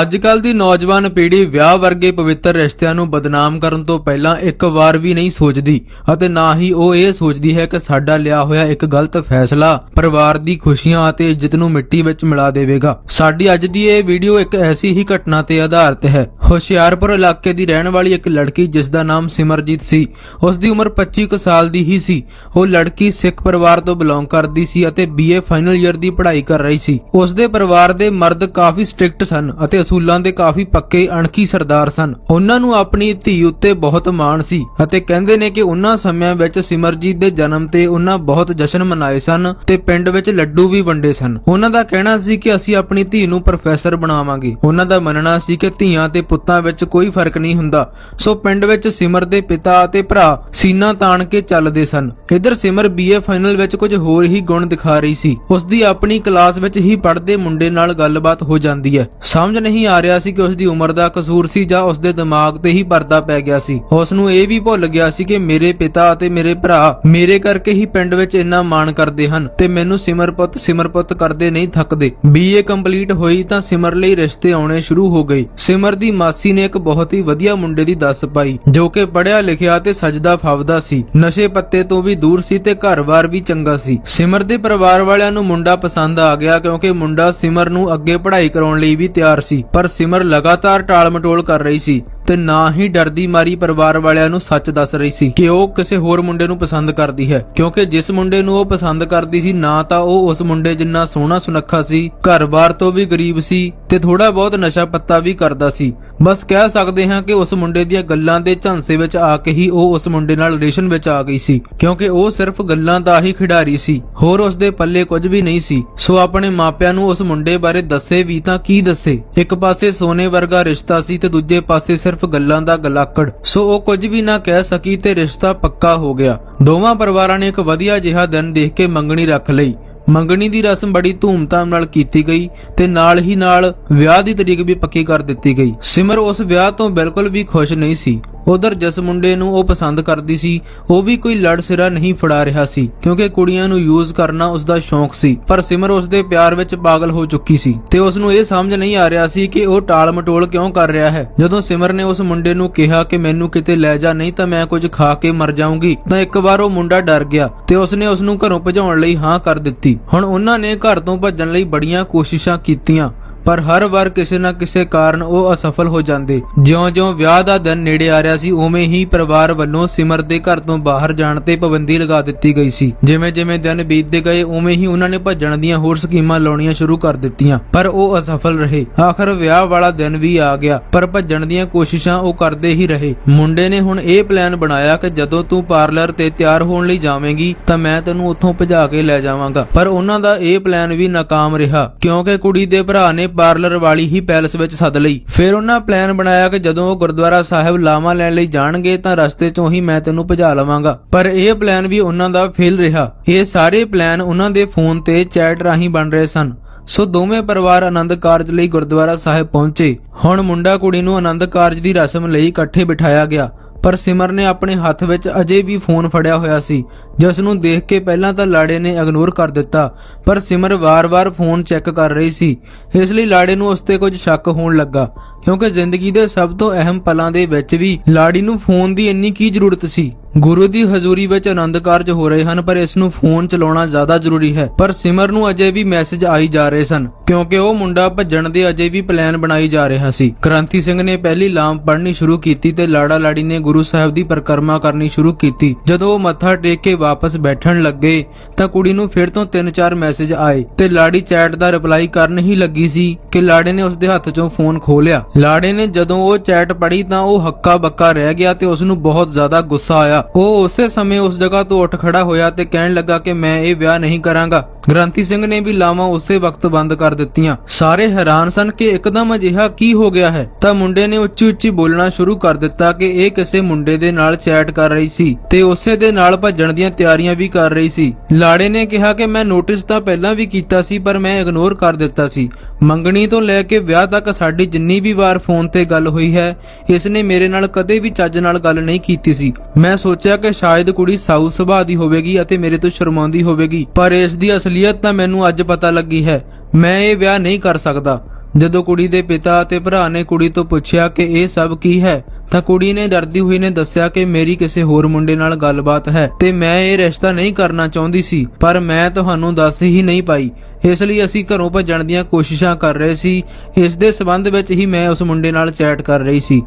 ਅੱਜ ਕੱਲ ਦੀ ਨੌਜਵਾਨ ਪੀੜ੍ਹੀ ਵਿਆਹ ਵਰਗੇ ਪਵਿੱਤਰ ਰਿਸ਼ਤਿਆਂ ਨੂੰ ਬਦਨਾਮ ਕਰਨ ਤੋਂ ਪਹਿਲਾਂ ਇੱਕ ਵਾਰ ਵੀ ਨਹੀਂ ਸੋਚਦੀ ਅਤੇ ਨਾ ਹੀ ਉਹ ਇਹ ਸੋਚਦੀ ਹੈ ਕਿ ਸਾਡਾ ਲਿਆ ਹੋਇਆ ਇੱਕ ਗਲਤ ਫੈਸਲਾ ਪਰਿਵਾਰ ਦੀ ਖੁਸ਼ੀਆਂ ਅਤੇ ਇੱਜ਼ਤ ਨੂੰ ਮਿੱਟੀ ਵਿੱਚ ਮਿਲਾ ਦੇਵੇਗਾ। ਸਾਡੀ ਅੱਜ ਦੀ ਇਹ ਵੀਡੀਓ ਇੱਕ ਐਸੀ ਹੀ ਘਟਨਾ ਤੇ ਆਧਾਰਿਤ ਹੈ। ਹੁਸ਼ਿਆਰਪੁਰ ਇਲਾਕੇ ਦੀ ਰਹਿਣ ਵਾਲੀ ਇੱਕ ਲੜਕੀ ਜਿਸ ਦਾ ਨਾਮ ਸਿਮਰਜੀਤ ਸੀ, ਉਸ ਦੀ ਉਮਰ 25 ਕੁ ਸਾਲ ਦੀ ਹੀ ਸੀ। ਉਹ ਲੜਕੀ ਸਿੱਖ ਪਰਿਵਾਰ ਤੋਂ ਬਿਲੋਂਗ ਕਰਦੀ ਸੀ ਅਤੇ ਬੀਏ ਫਾਈਨਲ ਈਅਰ ਦੀ ਪੜ੍ਹਾਈ ਕਰ ਰਹੀ ਸੀ। ਉਸ ਦੇ ਪਰਿਵਾਰ ਦੇ ਮਰਦ ਕਾਫੀ ਸਟ੍ਰਿਕਟ ਸਨ ਅਤੇ ਅਸੂਲਾਂ ਦੇ ਕਾਫੀ ਪੱਕੇ ਅਣਖੀ ਸਰਦਾਰ ਸਨ। ਉਹਨਾਂ ਨੂੰ ਆਪਣੀ ਧੀ ਉੱਤੇ ਬਹੁਤ ਮਾਣ ਸੀ ਅਤੇ ਕਹਿੰਦੇ ਨੇ ਕਿ ਉਹਨਾਂ ਸਮਿਆਂ ਵਿੱਚ ਸਿਮਰਜੀਤ ਦੇ ਜਨਮ ਤੇ ਉਹਨਾਂ ਬਹੁਤ ਜਸ਼ਨ ਮਨਾਏ ਸਨ ਤੇ ਪਿੰਡ ਵਿੱਚ ਲੱਡੂ ਵੀ ਵੰਡੇ ਸਨ। ਉਹਨਾਂ ਦਾ ਕਹਿਣਾ ਸੀ ਕਿ ਅਸੀਂ ਆਪਣੀ ਧੀ ਨੂੰ ਪ੍ਰੋਫੈਸਰ ਬਣਾਵਾਂਗੇ। ਉਹਨਾਂ ਦਾ ਮੰਨਣਾ ਸੀ ਕਿ ਧੀਆਂ ਤੇ ਪੁੱਤਾਂ ਵਿੱਚ ਕੋਈ ਫ਼ਰਕ ਨਹੀਂ ਹੁੰਦਾ। ਸੋ ਪਿੰਡ ਵਿੱਚ ਸਿਮਰ ਦੇ ਪਿਤਾ ਅਤੇ ਭਰਾ ਸੀਨਾ ਤਾਣ ਕੇ ਚੱਲਦੇ ਸਨ। ਇਧਰ ਸਿਮਰ ਬੀਏ ਫਾਈਨਲ ਵਿੱਚ ਕੁਝ ਹੋਰ ਹੀ ਗੁਣ ਦਿਖਾ ਰਹੀ ਸੀ। ਉਸ ਦੀ ਆਪਣੀ ਕਲਾਸ ਵਿੱਚ ਹੀ ਪੜ੍ਹਦੇ ਮੁੰਡੇ ਨਾਲ ਗੱਲਬਾਤ ਹੋ ਜਾਂਦੀ ਹੈ। ਸਮਝ ਨਹੀਂ ਆ ਰਿਹਾ ਸੀ ਕਿ ਉਸ ਦੀ ਉਮਰ ਦਾ ਕਸੂਰ ਸੀ ਜਾਂ ਉਸ ਦੇ ਦਿਮਾਗ ਤੇ ਹੀ ਪਰਦਾ ਪੈ ਗਿਆ ਸੀ। ਉਸ ਨੂੰ ਇਹ ਵੀ ਭੁੱਲ ਗਿਆ ਸੀ ਕਿ ਮੇਰੇ ਪਿਤਾ ਅਤੇ ਮੇਰੇ ਭਰਾ ਮੇਰੇ ਕਰਕੇ ਹੀ ਪਿੰਡ ਵਿੱਚ ਇੰਨਾ ਮਾਣ ਕਰਦੇ ਹਨ ਤੇ ਮੈਨੂੰ ਸਿਮਰਪੁੱਤ ਸਿਮਰਪੁੱਤ ਕਰਦੇ ਨਹੀਂ ਥੱਕਦੇ। ਬੀਏ ਕੰਪਲੀਟ ਹੋਈ ਤਾਂ ਸਿਮਰ ਲਈ ਰਿਸ਼ਤੇ ਆਉਣੇ ਸ਼ੁਰੂ ਹੋ ਗਏ। ਸਿਮਰ ਦੀ ਮਾਸੀ ਨੇ ਇੱਕ ਬਹੁਤ ਹੀ ਵਧੀਆ ਮੁੰਡੇ ਦੀ ਦੱਸ ਪਾਈ, ਜੋ ਕਿ ਪੜਿਆ ਲਿਖਿਆ ਤੇ ਸਜਦਾ ਫਾਵਦਾ ਸੀ। ਨਸ਼ੇ ਪੱਤੇ ਤੋਂ ਵੀ ਦੂਰ ਸੀ ਤੇ ਘਰ-ਬਾਰ ਵੀ ਚੰਗਾ ਸੀ। ਸਿਮਰ ਦੇ ਪਰਿਵਾਰ ਵਾਲਿਆਂ ਨੂੰ ਮੁੰਡਾ ਪਸੰਦ ਆ ਗਿਆ ਕਿਉਂਕਿ ਮੁੰਡਾ ਸਿਮਰ ਨੂੰ ਅੱਗੇ ਪੜ੍ਹਾਈ ਕਰਾਉਣ ਲਈ ਵੀ ਤਿਆਰ ਸੀ। ਪਰ ਸਿਮਰ ਲਗਾਤਾਰ ਟਾਲ-ਮਟੋਲ ਕਰ ਰਹੀ ਸੀ। ਤੇ ਨਾ ਹੀ ਡਰਦੀ ਮਾਰੀ ਪਰਿਵਾਰ ਵਾਲਿਆਂ ਨੂੰ ਸੱਚ ਦੱਸ ਰਹੀ ਸੀ ਕਿ ਉਹ ਕਿਸੇ ਹੋਰ ਮੁੰਡੇ ਨੂੰ ਪਸੰਦ ਕਰਦੀ ਹੈ। ਕਿਉਂਕਿ ਜਿਸ ਮੁੰਡੇ ਨੂੰ ਉਹ ਪਸੰਦ ਕਰਦੀ ਸੀ, ਨਾ ਤਾਂ ਉਹ ਉਸ ਮੁੰਡੇ ਜਿੰਨਾ ਸੋਹਣਾ ਸੁਨੱਖਾ ਸੀ, ਘਰ-ਬਾਰ ਤੋਂ ਵੀ ਗਰੀਬ ਸੀ ਤੇ ਥੋੜਾ ਬਹੁਤ ਨਸ਼ਾ ਪੱਤਾ ਵੀ ਕਰਦਾ ਸੀ। ਬਸ ਕਹਿ ਸਕਦੇ ਹਾਂ ਕਿ ਉਸ ਮੁੰਡੇ ਦੀਆਂ ਗੱਲਾਂ ਦੇ ਝਾਂਸੇ ਵਿੱਚ ਆ ਕੇ ਹੀ ਉਹ ਉਸ ਮੁੰਡੇ ਨਾਲ ਰਿਲੇਸ਼ਨ ਵਿੱਚ ਆ ਗਈ ਸੀ, ਕਿਉਂਕਿ ਉਹ ਸਿਰਫ ਗੱਲਾਂ ਦਾ ਹੀ ਖਿਡਾਰੀ ਸੀ। ਹੋਰ ਉਸ ਦੇ ਪੱਲੇ ਕੁਝ ਵੀ ਨਹੀਂ ਸੀ। ਸੋ ਆਪਣੇ ਮਾਪਿਆਂ ਨੂੰ ਉਸ ਮੁੰਡੇ ਬਾਰੇ ਦੱਸੇ ਵੀ ਤਾਂ ਕੀ ਦੱਸੇ? ਇੱਕ ਪਾਸੇ ਸੋਨੇ ਵਰਗਾ ਰਿਸ਼ਤਾ ਸੀ ਤੇ ਦੂਜੇ ਪਾਸੇ ਸਿਰਫ ਗੱਲਾਂ ਦਾ ਗਲਾਕੜ। ਸੋ ਉਹ ਕੁਝ ਵੀ ਨਾ ਕਹਿ ਸਕੀ ਤੇ ਰਿਸ਼ਤਾ ਪੱਕਾ ਹੋ ਗਿਆ। ਦੋਵਾਂ ਪਰਿਵਾਰਾਂ ਨੇ ਇੱਕ ਵਧੀਆ ਜਿਹਾ ਦਿਨ ਦੇਖ ਕੇ ਮੰਗਣੀ ਰੱਖ ਲਈ। ਮੰਗਣੀ ਦੀ ਰਸਮ ਬੜੀ ਧੂਮਧਾਮ ਨਾਲ ਕੀਤੀ ਗਈ ਤੇ ਨਾਲ ਹੀ ਨਾਲ ਵਿਆਹ ਦੀ ਤਰੀਕ ਵੀ ਪੱਕੀ ਕਰ ਦਿੱਤੀ ਗਈ। ਸਿਮਰ ਉਸ ਵਿਆਹ ਤੋਂ ਬਿਲਕੁਲ ਵੀ ਖੁਸ਼ ਨਹੀਂ ਸੀ। ਉਧਰ ਜਿਸ ਮੁੰਡੇ ਨੂੰ ਉਹ ਪਸੰਦ ਕਰਦੀ ਸੀ, ਉਹ ਵੀ ਕੋਈ ਲੜ ਸਿਰਾ ਨਹੀਂ ਫੜਾ ਰਿਹਾ ਸੀ, ਕਿਉਂਕਿ ਕੁੜੀਆਂ ਨੂੰ ਯੂਜ਼ ਕਰਨਾ ਉਸ ਦਾ ਸ਼ੌਂਕ ਸੀ, ਪਰ ਸਿਮਰ ਉਸ ਦੇ ਪਿਆਰ ਵਿੱਚ ਪਾਗਲ ਹੋ ਚੁੱਕੀ ਸੀ, ਤੇ ਉਸ ਨੂੰ ਇਹ ਸਮਝ ਨਹੀਂ ਆ ਰਿਹਾ ਸੀ ਕਿ ਉਹ ਟਾਲ ਮਟੋਲ ਕਿਉਂ ਕਰ ਰਿਹਾ ਹੈ। ਜਦੋਂ ਸਿਮਰ ਨੇ ਉਸ ਮੁੰਡੇ ਨੂੰ ਕਿਹਾ ਕਿ ਮੈਨੂੰ ਕਿਤੇ ਲੈ ਜਾ, ਨਹੀਂ ਤਾਂ ਮੈਂ ਕੁਝ ਖਾ ਕੇ ਮਰ ਜਾਊਂਗੀ, ਤਾਂ ਇੱਕ ਵਾਰ ਉਹ ਮੁੰਡਾ ਡਰ ਗਿਆ, ਤੇ ਉਸਨੇ ਉਸ ਨੂੰ ਘਰੋਂ ਭਜਾਉਣ ਲਈ ਹਾਂ ਕਰ ਦਿੱਤੀ। ਹੁਣ ਉਹਨਾਂ ਨੇ ਘਰ ਤੋਂ ਭੱਜਣ ਲਈ ਬੜੀਆਂ ਕੋਸ਼ਿਸ਼ਾਂ ਕੀਤੀਆਂ। ਪਰ ਹਰ ਵਾਰ ਕਿਸੇ ਨਾ ਕਿਸੇ ਕਾਰਨ ਉਹ ਅਸਫਲ ਹੋ ਜਾਂਦੇ। ਜਿਉਂ-ਜਿਉਂ ਵਿਆਹ ਦਾ ਦਿਨ ਨੇੜੇ ਆ ਰਿਹਾ ਸੀ, ਉਵੇਂ ਹੀ ਪਰਿਵਾਰ ਵੱਲੋਂ ਸਿਮਰ ਦੇ ਘਰ ਤੋਂ ਬਾਹਰ ਜਾਣ ਤੇ ਪਾਬੰਦੀ ਲਗਾ ਦਿੱਤੀ ਗਈ ਸੀ। ਜਿਵੇਂ-ਜਿਵੇਂ ਦਿਨ ਬੀਤਦੇ ਗਏ, ਉਵੇਂ ਹੀ ਉਹਨਾਂ ਨੇ ਭੱਜਣ ਦੀਆਂ ਹੋਰ ਸਕੀਮਾਂ ਲਾਉਣੀਆਂ ਸ਼ੁਰੂ ਕਰ ਦਿੱਤੀਆਂ, ਪਰ ਉਹ ਅਸਫਲ ਰਹੇ। ਆਖਰ ਵਿਆਹ ਵਾਲਾ ਦਿਨ ਵੀ ਆ ਗਿਆ, ਪਰ ਭੱਜਣ ਦੀਆਂ ਕੋਸ਼ਿਸ਼ਾਂ ਉਹ ਕਰਦੇ ਹੀ ਰਹੇ। ਮੁੰਡੇ ਨੇ ਹੁਣ ਇਹ ਪਲਾਨ ਬਣਾਇਆ ਕਿ ਜਦੋਂ ਤੂੰ ਪਾਰਲਰ ਤੇ ਤਿਆਰ ਹੋਣ ਲਈ ਜਾਵੇਂਗੀ, ਤਾਂ ਮੈਂ ਤੈਨੂੰ ਉੱਥੋਂ ਭਜਾ ਕੇ ਲੈ ਜਾਵਾਂਗਾ। ਪਰ ਉਹਨਾਂ ਦਾ ਇਹ ਪਲਾਨ ਵੀ ਨਾਕਾਮ ਰਿਹਾ, ਕਿਉਂਕਿ ਕੁੜੀ ਦੇ ਭਰਾ ਨੇ ਪਾਰਲਰ ਵਾਲੀ ਹੀ ਪੈਲਸ ਵਿੱਚ ਸੱਦ ਲਈ। ਫਿਰ ਉਹਨਾਂ ਪਲਾਨ ਬਣਾਇਆ ਕਿ ਜਦੋਂ ਉਹ ਗੁਰਦੁਆਰਾ ਸਾਹਿਬ ਲਾਮਾ ਲੈਣ ਲਈ ਜਾਣਗੇ ਤਾਂ ਰਸਤੇ 'ਚੋਂ ਹੀ ਮੈਂ ਤੈਨੂੰ ਭਜਾ ਲਵਾਂਗਾ। ਪਰ ਇਹ ਪਲਾਨ ਵੀ ਉਹਨਾਂ ਦਾ ਫੇਲ ਰਿਹਾ। ਇਹ ਸਾਰੇ ਪਲਾਨ ਉਹਨਾਂ ਦੇ ਫੋਨ ਤੇ ਚੈਟ ਰਾਹੀਂ ਬਣ ਰਹੇ ਸਨ। ਸੋ ਦੋਵੇਂ ਪਰਿਵਾਰ ਆਨੰਦ ਕਾਰਜ ਲਈ ਗੁਰਦੁਆਰਾ ਸਾਹਿਬ ਪਹੁੰਚੇ। ਹੁਣ ਮੁੰਡਾ ਕੁੜੀ ਨੂੰ ਆਨੰਦ ਕਾਰਜ ਦੀ ਰਸਮ ਲਈ ਇਕੱਠੇ ਬਿਠਾਇਆ ਗਿਆ। ਪਰ ਸਿਮਰ ਨੇ ਆਪਣੇ ਹੱਥ ਵਿੱਚ ਅਜੇ ਵੀ ਫੋਨ ਫੜਿਆ ਹੋਇਆ ਸੀ। ਜਿਸ ਨੂੰ ਦੇਖ ਕੇ ਪਹਿਲਾਂ ਤਾਂ ਲਾੜੇ ਨੇ ਇਗਨੋਰ ਕਰ ਦਿੱਤਾ, ਪਰ ਸਿਮਰ ਵਾਰ-ਵਾਰ ਫੋਨ ਚੈੱਕ ਕਰ ਰਹੀ ਸੀ। ਇਸ ਲਈ ਲਾੜੇ ਨੂੰ ਉਸ ਤੇ ਕੁਝ ਸ਼ੱਕ ਹੋਣ ਲੱਗਾ, ਕਿਉਂਕਿ ਜ਼ਿੰਦਗੀ ਦੇ ਸਭ ਤੋਂ ਅਹਿਮ ਪਲਾਂ ਦੇ ਵਿੱਚ ਵੀ ਲਾੜੀ ਨੂੰ ਫੋਨ ਦੀ ਇੰਨੀ ਕੀ ਜ਼ਰੂਰਤ ਸੀ। ਗੁਰੂ ਦੀ ਹਜ਼ੂਰੀ ਵਿੱਚ ਆਨੰਦ ਕਾਰਜ ਹੋ ਰਹੇ ਹਨ, ਪਰ ਇਸ ਨੂੰ ਫੋਨ ਚਲਾਉਣਾ ਜ਼ਿਆਦਾ ਜ਼ਰੂਰੀ ਹੈ। ਪਰ ਸਿਮਰ ਨੂੰ ਅਜੇ ਵੀ ਮੈਸੇਜ ਆਈ ਜਾ ਰਹੇ ਸਨ, ਕਿਉਂਕਿ ਉਹ ਮੁੰਡਾ ਭੱਜਣ ਦੇ ਅਜੇ ਵੀ ਪਲਾਨ ਬਣਾਈ ਜਾ ਰਿਹਾ ਸੀ। ਕ੍ਰਾਂਤੀ ਸਿੰਘ ਨੇ ਪਹਿਲੀ ਲਾਮ ਪੜ੍ਹਨੀ ਸ਼ੁਰੂ ਕੀਤੀ ਤੇ ਲਾੜਾ ਲਾੜੀ ਨੇ ਗੁਰੂ ਸਾਹਿਬ ਦੀ ਪਰਿਕਰਮਾ ਕਰਨੀ ਸ਼ੁਰੂ ਕੀਤੀ। ਜਦੋਂ ਉਹ ਮੱਥਾ ਟੇਕ ਕੇ ਵਾਪਸ ਬੈਠਣ ਲੱਗੇ, ਤਾਂ ਕੁੜੀ ਨੂੰ ਫਿਰ ਤੋਂ 3-4 ਮੈਸੇਜ ਆਏ ਤੇ ਲਾੜੀ ਚੈਟ ਦਾ ਰਿਪਲਾਈ ਕਰਨ ਹੀ ਲੱਗੀ ਸੀ ਕਿ ਲਾੜੇ ਨੇ ਉਸ ਦੇ ਹੱਥ 'ਚੋਂ ਫੋਨ ਖੋਹ ਲਿਆ। ਲਾੜੇ ਨੇ ਜਦੋਂ ਉਹ ਚੈਟ ਪੜ੍ਹੀ ਤਾਂ ਉਹ ਹੱਕਾ ਬੱਕਾ ਰਹਿ ਗਿਆ ਤੇ ਉਸ ਨੂੰ ਬਹੁਤ ਜ਼ਿਆਦਾ ਗੁੱਸਾ ਆਇਆ। ਉਹ ਉਸੇ ਸਮੇਂ ਉਸ ਜਗ੍ਹਾ ਤੋਂ ਉੱਠ ਖੜਾ ਹੋਇਆ ਤੇ ਕਹਿਣ ਲੱਗਾ ਕਿ ਮੈਂ ਇਹ ਵਿਆਹ ਨਹੀਂ ਕਰਾਂਗਾ। ਗ੍ਰੰਥੀ ਸਿੰਘ ਨੇ ਵੀ ਲਾਵਾਂ ਉਸੇ ਵਕਤ ਬੰਦ ਕਰ ਦਿੱਤੀਆਂ। ਸਾਰੇ ਹੈਰਾਨ ਸਨ ਕਿ ਇੱਕਦਮ ਅਜਿਹਾ ਕੀ ਹੋ ਗਿਆ ਹੈ। ਤਾਂ ਮੁੰਡੇ ਨੇ ਉੱਚੀ ਉੱਚੀ ਬੋਲਣਾ ਸ਼ੁਰੂ ਕਰ ਦਿੱਤਾ ਕਿ ਇਹ ਕਿਸੇ ਮੁੰਡੇ ਦੇ ਨਾਲ ਚੈਟ ਕਰ ਰਹੀ ਸੀ ਤੇ ਉਸੇ ਦੇ ਨਾਲ ਭੱਜਣ ਦੀਆਂ ਤਿਆਰੀਆਂ ਵੀ ਕਰ ਰਹੀ ਸੀ। ਲਾੜੇ ਨੇ ਕਿਹਾ ਕਿ ਮੈਂ ਨੋਟਿਸ ਤਾਂ ਪਹਿਲਾਂ ਵੀ ਕੀਤਾ ਸੀ, ਪਰ ਮੈਂ ਇਗਨੋਰ ਕਰ ਦਿੱਤਾ ਸੀ। ਮੰਗਣੀ ਤੋਂ ਲੈ ਕੇ ਵਿਆਹ ਤੱਕ ਸਾਡੀ ਜਿੰਨੀ ਵੀ ਵਾਰ ਫੋਨ ਤੇ ਗੱਲ ਹੋਈ ਹੈ, ਇਸ ਨੇ ਮੇਰੇ ਨਾਲ ਕਦੇ ਵੀ ਚੱਜ ਨਾਲ ਗੱਲ ਨਹੀਂ ਕੀਤੀ ਸੀ। ਮੈਂ ਸੋਚਿਆ ਕਿ ਸ਼ਾਇਦ ਕੁੜੀ ਸਾਊ ਸੁਭਾਅ ਦੀ ਹੋਵੇਗੀ ਅਤੇ ਮੇਰੇ ਤੋਂ ਸ਼ਰਮਾਉਂਦੀ ਹੋਵੇਗੀ। ਪਰ ਇਸ ਦੀ ਅਸਲੀਅਤ ਤਾਂ ਮੈਨੂੰ ਅੱਜ ਪਤਾ ਲੱਗੀ ਹੈ। ਮੈਂ ਇਹ ਵਿਆਹ ਨਹੀਂ ਕਰ ਸਕਦਾ। ਜਦੋਂ ਕੁੜੀ ਦੇ ਪਿਤਾ ਅਤੇ ਭਰਾ ਨੇ ਕੁੜੀ ਤੋਂ ਪੁੱਛਿਆ ਕਿ ਇਹ ਸਭ ਕੀ ਹੈ, ਤਾਂ ਕੁੜੀ ਨੇ ਡਰਦੀ ਹੋਈ ਨੇ ਦੱਸਿਆ ਕਿ ਮੇਰੀ ਕਿਸੇ ਹੋਰ ਮੁੰਡੇ ਨਾਲ ਗੱਲਬਾਤ ਹੈ ਤੇ ਮੈਂ ਇਹ ਰਿਸ਼ਤਾ ਨਹੀਂ ਕਰਨਾ ਚਾਹੁੰਦੀ ਸੀ, ਪਰ ਮੈਂ ਤੁਹਾਨੂੰ ਦੱਸ ਹੀ ਨਹੀਂ ਪਾਈ। ਇਸ ਲਈ ਅਸੀਂ ਘਰੋਂ ਭੱਜਣ ਦੀਆਂ ਕੋਸ਼ਿਸ਼ਾਂ ਕਰ ਰਹੇ ਸੀ। ਇਸ ਦੇ ਸਬੰਧ ਵਿੱਚ ਹੀ ਮੈਂ ਉਸ ਮੁੰਡੇ ਨਾਲ ਚੈਟ ਕਰ ਰਹੀ ਸੀ।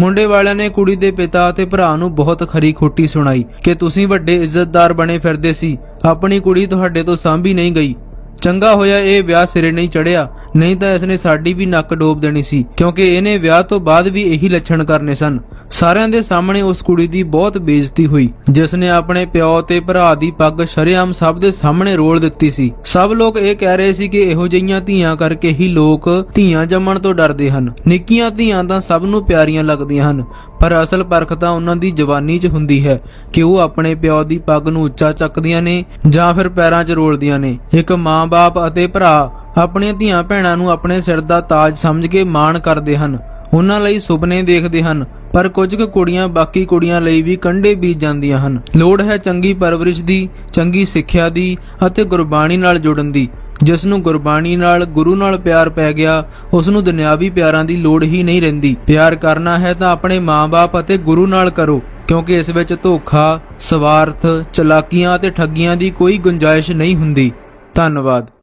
ਮੁੰਡੇ ਵਾਲਿਆਂ ਨੇ ਕੁੜੀ ਦੇ ਪਿਤਾ ਅਤੇ ਭਰਾ ਨੂੰ ਬਹੁਤ ਖਰੀ ਖੋਟੀ ਸੁਣਾਈ ਕਿ ਤੁਸੀਂ ਵੱਡੇ ਇੱਜ਼ਤਦਾਰ ਬਣੇ ਫਿਰਦੇ ਸੀ। ਆਪਣੀ ਕੁੜੀ ਤੁਹਾਡੇ ਤੋਂ ਸਾਂਭੀ ਨਹੀਂ ਗਈ। ਚੰਗਾ ਹੋਇਆ ਇਹ ਵਿਆਹ ਸਿਰੇ ਨਹੀਂ ਚੜਿਆ ਨਹੀਂ ਤਾਂ ਇਸਨੇ ਸਾਡੀ ਵੀ ਨੱਕ ਡੋਬ ਦੇਣੀ ਸੀ, ਕਿਉਂਕਿ ਇਹਨੇ ਵਿਆਹ ਤੋਂ ਬਾਅਦ ਵੀ ਇਹੀ ਲੱਛਣ ਕਰਨੇ ਸਨ। ਸਾਰਿਆਂ ਦੇ ਸਾਹਮਣੇ ਉਸ ਕੁੜੀ ਦੀ ਬਹੁਤ ਬੇਇੱਜ਼ਤੀ ਹੋਈ ਜਿਸ ਨੇ ਆਪਣੇ ਪਿਓ ਤੇ ਭਰਾ ਦੀ ਪੱਗ ਸ਼ਰੇਆਮ ਸਭ ਦੇ ਸਾਹਮਣੇ ਰੋਲ ਦਿੱਤੀ ਸੀ। ਸਭ ਲੋਕ ਇਹ ਕਹਿ ਰਹੇ ਸੀ ਕਿ ਇਹੋ ਜਿਹੀਆਂ ਧੀਆਂ ਕਰਕੇ ਹੀ ਲੋਕ ਧੀਆਂ ਜੰਮਣ ਤੋਂ ਡਰਦੇ ਹਨ। ਨਿੱਕੀਆਂ ਧੀਆਂ ਤਾਂ ਸਭ ਨੂੰ ਪਿਆਰੀਆਂ ਲੱਗਦੀਆਂ ਹਨ, ਪਰ ਅਸਲ ਪਰਖ ਤਾਂ ਉਹਨਾਂ ਦੀ ਜਵਾਨੀ 'ਚ ਹੁੰਦੀ ਹੈ ਕਿ ਉਹ ਆਪਣੇ ਪਿਓ ਦੀ ਪੱਗ ਨੂੰ ਉੱਚਾ ਚੱਕਦੀਆਂ ਨੇ ਜਾਂ ਫਿਰ ਪੈਰਾਂ 'ਚ ਰੋਲਦੀਆਂ ਨੇ। ਇੱਕ ਮਾਂ-ਬਾਪ ਅਤੇ ਭਰਾ ਆਪਣੀਆਂ ਧੀਆਂ ਭੈਣਾਂ ਨੂੰ ਆਪਣੇ ਸਿਰ ਦਾ ਤਾਜ ਸਮਝ ਕੇ ਮਾਣ ਕਰਦੇ ਹਨ। ਉਹਨਾਂ ਲਈ ਸੁਪਨੇ ਦੇਖਦੇ ਹਨ, ਪਰ ਕੁਝ ਕੁ ਕੁੜੀਆਂ ਬਾਕੀ ਕੁੜੀਆਂ ਲਈ ਵੀ ਕੰਡੇ ਬੀਜ ਜਾਂਦੀਆਂ ਹਨ। ਲੋੜ ਹੈ ਚੰਗੀ ਪਰਵਰਿਸ਼ ਦੀ, ਚੰਗੀ ਸਿੱਖਿਆ ਦੀ ਅਤੇ ਗੁਰਬਾਣੀ ਨਾਲ ਜੁੜਨ ਦੀ। ਜਿਸ ਨੂੰ ਗੁਰਬਾਣੀ ਨਾਲ, ਗੁਰੂ ਨਾਲ ਪਿਆਰ ਪੈ ਗਿਆ, ਉਸ ਨੂੰ ਦੁਨਿਆਵੀ ਪਿਆਰਾਂ ਦੀ ਲੋੜ ਹੀ ਨਹੀਂ ਰਹਿੰਦੀ। ਪਿਆਰ ਕਰਨਾ ਹੈ ਤਾਂ ਆਪਣੇ ਮਾਂ-ਬਾਪ ਅਤੇ ਗੁਰੂ ਨਾਲ ਕਰੋ, ਕਿਉਂਕਿ ਇਸ ਵਿੱਚ ਧੋਖਾ, ਸਵਾਰਥ, ਚਲਾਕੀਆਂ ਅਤੇ ਠੱਗੀਆਂ ਦੀ ਕੋਈ ਗੁੰਜਾਇਸ਼ ਨਹੀਂ ਹੁੰਦੀ। ਧੰਨਵਾਦ।